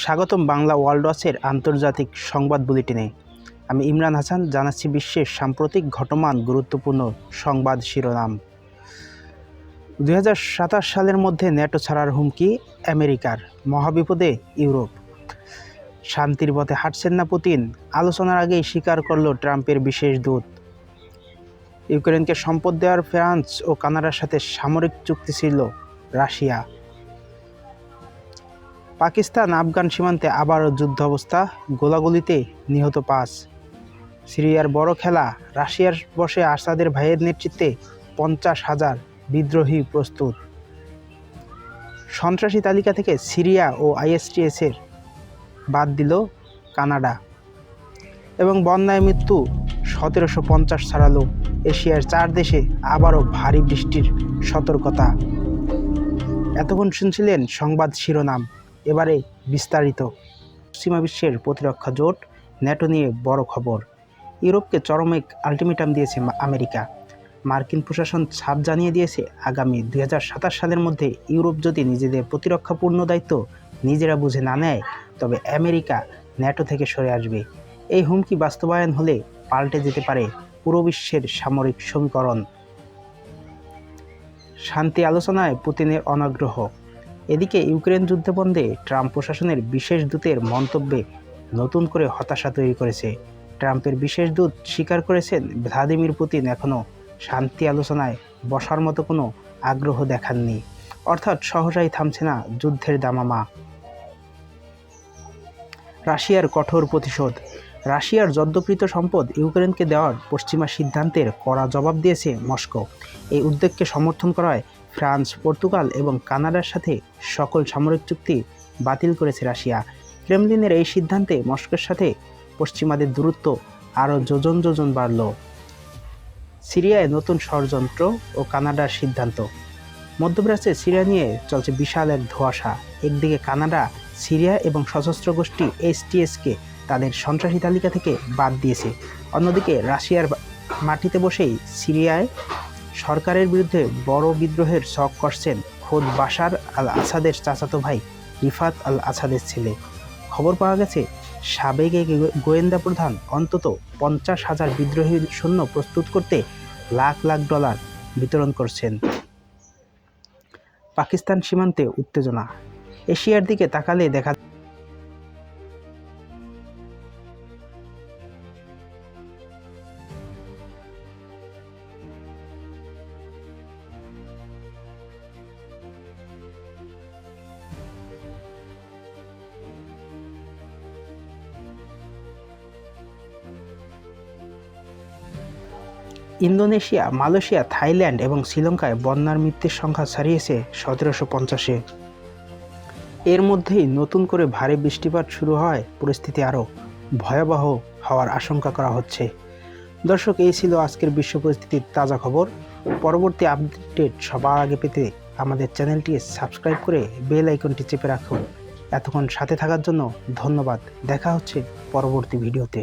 স্বাগতম বাংলা ওয়ার্ল্ড ওয়াচের আন্তর্জাতিক সংবাদ বুলেটিনে। আমি ইমরান হাসান, জানাচ্ছি বিশ্বের সাম্প্রতিক ঘটমান গুরুত্বপূর্ণ সংবাদ শিরোনাম। দু হাজার সাতাশ সালের মধ্যে ন্যাটো ছাড়ার হুমকি আমেরিকার, মহাবিপদে ইউরোপ। শান্তির পথে হাঁটছেন না পুতিন, আলোচনার আগেই স্বীকার করল ট্রাম্পের বিশেষ দূত। ইউক্রেনকে সম্পদ দেওয়ার ফ্রান্স ও কানাডার সাথে সামরিক চুক্তি ছিল রাশিয়া। পাকিস্তান, আফগান সীমান্তে আবারও যুদ্ধ অবস্থা গোলাগুলিতে নিহত পাঁচ। সিরিয়ার বড় খেলা, রাশিয়ার বসে আসাদের ভাইয়ের নেতৃত্বে পঞ্চাশ হাজার বিদ্রোহী প্রস্তুত। সন্ত্রাসী তালিকা থেকে সিরিয়া ও আইএসটিএসের বাদ দিল কানাডা এবং বন্যায় মৃত্যু সতেরোশো পঞ্চাশ ছাড়ালো। এশিয়ার চার দেশে আবারও ভারী বৃষ্টির সতর্কতা। এতক্ষণ শুনছিলেন সংবাদ শিরোনাম। এবারে বিস্তারিত। পশ্চিমা বিশ্বের প্রতিরক্ষা জোট ন্যাটো নিয়ে বড় খবর। ইউরোপকে চরম এক আলটিমেটাম দিয়েছে আমেরিকা। মার্কিন প্রশাসন ছাপ জানিয়ে দিয়েছে, আগামী দুই হাজার সাতাশ সালের মধ্যে ইউরোপ যদি নিজেদের প্রতিরক্ষাপূর্ণ দায়িত্ব নিজেরা বুঝে না নেয়, তবে আমেরিকা ন্যাটো থেকে সরে আসবে। এই হুমকি বাস্তবায়ন হলে পাল্টে যেতে পারে পুরো বিশ্বের সামরিক সমীকরণ। শান্তি আলোচনায় পুতিনের অনাগ্রহ। এদিকে ইউক্রেন যুদ্ধ বন্ধে ট্রাম্প প্রশাসনের বিশেষ দূতের মন্তব্যে নতুন করে হতাশা তৈরি করেছে। ট্রাম্পের বিশেষ দূত স্বীকার করেছেন, ভ্লাদিমির পুতিন এখনও শান্তি আলোচনায় বসার মতো কোনো আগ্রহ দেখাননি। অর্থাৎ সহসাই থামছে না যুদ্ধের দামামা। রাশিয়ার কঠোর প্রতিশোধ। রাশিয়ার জব্দকৃত সম্পদ ইউক্রেনকে দেওয়ার পশ্চিমা সিদ্ধান্তের কড়া জবাব দিয়েছে মস্কো। এই উদ্যোগকে সমর্থন করায় ফ্রান্স, পর্তুগাল এবং কানাডার সাথে সকল সামরিক চুক্তি বাতিল করেছে রাশিয়া। ক্রেমলিনের এই সিদ্ধান্তে মস্কোর সাথে পশ্চিমাদের দূরত্ব আরও যোজন যোজন বাড়ল। সিরিয়ায় নতুন ষড়যন্ত্র ও কানাডার সিদ্ধান্ত। মধ্যপ্রাচ্যে সিরিয়া নিয়ে চলছে বিশাল এক ধোঁয়াশা। একদিকে কানাডা, সিরিয়া এবং সশস্ত্র গোষ্ঠী এসটিএসকে তাদের সন্ত্রাসী তালিকা থেকে বাদ দিয়েছে। অন্যদিকে রাশিয়ার মাটিতে বসেই সিরিয়ায় সরকারের বিরুদ্ধে বড় বিদ্রোহের শখ করছেন খোদ বাশার আল আসাদের চাচাতো ভাই রিফাত আল আসাদের ছেলে। খবর পাওয়া গেছে, সাবেক গোয়েন্দা প্রধান অন্তত পঞ্চাশ হাজার বিদ্রোহী সৈন্য প্রস্তুত করতে লাখ লাখ ডলার বিতরণ করছেন। পাকিস্তান সীমান্তে উত্তেজনা। এশিয়ার দিকে তাকালে দেখা ইন্দোনেশিয়া, মালয়েশিয়া, থাইল্যান্ড এবং শ্রীলঙ্কায় বন্যার মৃত্যুর সংখ্যা ছাড়িয়েছে সতেরোশো পঞ্চাশে। এর মধ্যেই নতুন করে ভারী বৃষ্টিপাত শুরু হয়, পরিস্থিতি আরও ভয়াবহ হওয়ার আশঙ্কা করা হচ্ছে। দর্শক, এই ছিল আজকের বিশ্ব পরিস্থিতির তাজা খবর। পরবর্তী আপডেট সবার আগে পেতে আমাদের চ্যানেলটি সাবস্ক্রাইব করে বেল আইকনটি চেপে রাখুন। এতক্ষণ সাথে থাকার জন্য ধন্যবাদ। দেখা হচ্ছে পরবর্তী ভিডিওতে।